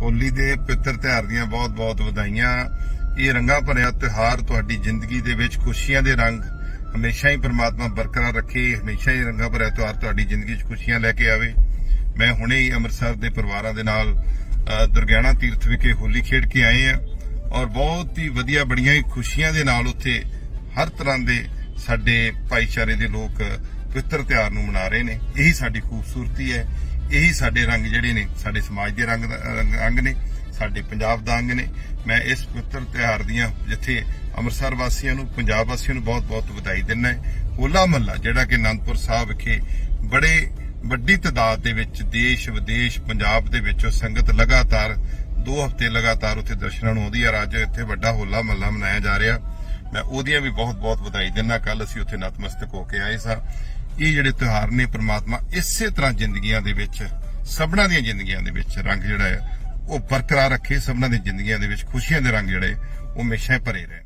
ਹੋਲੀ ਦੇ ਪਵਿੱਤਰ ਤਿਉਹਾਰ ਦੀਆਂ ਬਹੁਤ-ਬਹੁਤ ਵਧਾਈਆਂ। ਇਹ ਰੰਗਾਂ ਭਰਿਆ ਤਿਉਹਾਰ ਤੁਹਾਡੀ ਜ਼ਿੰਦਗੀ ਦੇ ਵਿੱਚ ਖੁਸ਼ੀਆਂ ਦੇ ਰੰਗ ਹਮੇਸ਼ਾ ਹੀ ਪ੍ਰਮਾਤਮਾ ਬਰਕਰਾਰ ਰੱਖੇ, ਹਮੇਸ਼ਾ ਹੀ ਰੰਗਾਂ ਭਰਿਆ ਤਿਉਹਾਰ ਤੁਹਾਡੀ ਜ਼ਿੰਦਗੀ 'ਚ ਖੁਸ਼ੀਆਂ ਲੈ ਕੇ ਆਵੇ। ਮੈਂ ਹੁਣੇ ਹੀ ਅੰਮ੍ਰਿਤਸਰ ਦੇ ਪਰਿਵਾਰਾਂ ਦੇ ਨਾਲ ਦੁਰਗਿਆਣਾ ਤੀਰਥ ਵਿਖੇ ਹੋਲੀ ਖੇਡ ਕੇ ਆਏ ਆ ਔਰ ਬਹੁਤ ਹੀ ਵਧੀਆ ਬੜੀਆਂ ਹੀ ਖੁਸ਼ੀਆਂ ਦੇ ਨਾਲ ਉੱਥੇ ਹਰ ਤਰ੍ਹਾਂ ਦੇ ਸਾਡੇ ਭਾਈਚਾਰੇ ਦੇ ਲੋਕ ਪਵਿੱਤਰ ਤਿਉਹਾਰ ਨੂੰ ਮਨਾ ਰਹੇ ਨੇ। ਇਹੀ ਸਾਡੀ ਖੂਬਸੂਰਤੀ ਹੈ। ਇਹੀ ਸਾਡੇ ਰੰਗ ਜਿਹੜੇ ਨੇ, ਸਾਡੇ ਸਮਾਜ ਦੇ ਰੰਗ ਰੰਗ ਨੇ, ਸਾਡੇ ਪੰਜਾਬ ਦਾ ਅੰਗ ਨੇ। ਮੈਂ ਇਸ ਪਵਿੱਤਰ ਤਿਉਹਾਰ ਦੀਆਂ ਜਿੱਥੇ ਅੰਮ੍ਰਿਤਸਰ ਵਾਸੀਆਂ ਨੂੰ, ਪੰਜਾਬ ਵਾਸੀਆਂ ਨੂੰ ਬਹੁਤ-ਬਹੁਤ ਵਧਾਈ ਦਿੰਦਾ ਹੈ। ਹੋਲਾ ਮਹੱਲਾ, ਜਿਹੜਾ ਕਿ ਅਨੰਦਪੁਰ ਸਾਹਿਬ ਵਿਖੇ ਬੜੇ ਵੱਡੀ ਤਾਦਾਦ ਦੇ ਵਿੱਚ ਦੇਸ਼, ਵਿਦੇਸ਼, ਪੰਜਾਬ ਦੇ ਵਿੱਚੋਂ ਸੰਗਤ ਲਗਾਤਾਰ 2 ਹਫ਼ਤੇ ਲਗਾਤਾਰ ਉੱਥੇ ਦਰਸ਼ਨਾਂ ਨੂੰ ਆਉਂਦੀ ਹੈ ਅੱਜ ਇੱਥੇ ਵੱਡਾ ਹੋਲਾ ਮਹੱਲਾ ਮਨਾਇਆ ਜਾ ਰਿਹਾ। ਮੈਂ ਉਹਦੀਆਂ ਵੀ ਬਹੁਤ-ਬਹੁਤ ਵਧਾਈ ਦਿੰਦਾ। ਕੱਲ ਅਸੀਂ ਉੱਥੇ ਨਤਮਸਤਕ ਹੋ ਕੇ ਆਏ ਸਾਂ। ਇਹ ਜਿਹੜੇ ਤਿਉਹਾਰ ਨੇ ਪ੍ਰਮਾਤਮਾ ਇਸੇ ਤਰ੍ਹਾਂ ਜ਼ਿੰਦਗੀਆਂ ਦੇ ਵਿੱਚ, ਸਭਨਾਂ ਦੀਆਂ ਜ਼ਿੰਦਗੀਆਂ ਦੇ ਵਿੱਚ ਰੰਗ ਜਿਹੜਾ ਹੈ, ਉਹ ਬਰਕਰਾਰ ਰੱਖੇ, ਸਭਨਾਂ ਦੀਆਂ ਜ਼ਿੰਦਗੀਆਂ ਦੇ ਵਿੱਚ ਖੁਸ਼ੀਆਂ ਦੇ ਰੰਗ ਜਿਹੜੇ, ਉਹ ਹਮੇਸ਼ਾ ਭਰੇ ਰਹਿਣ।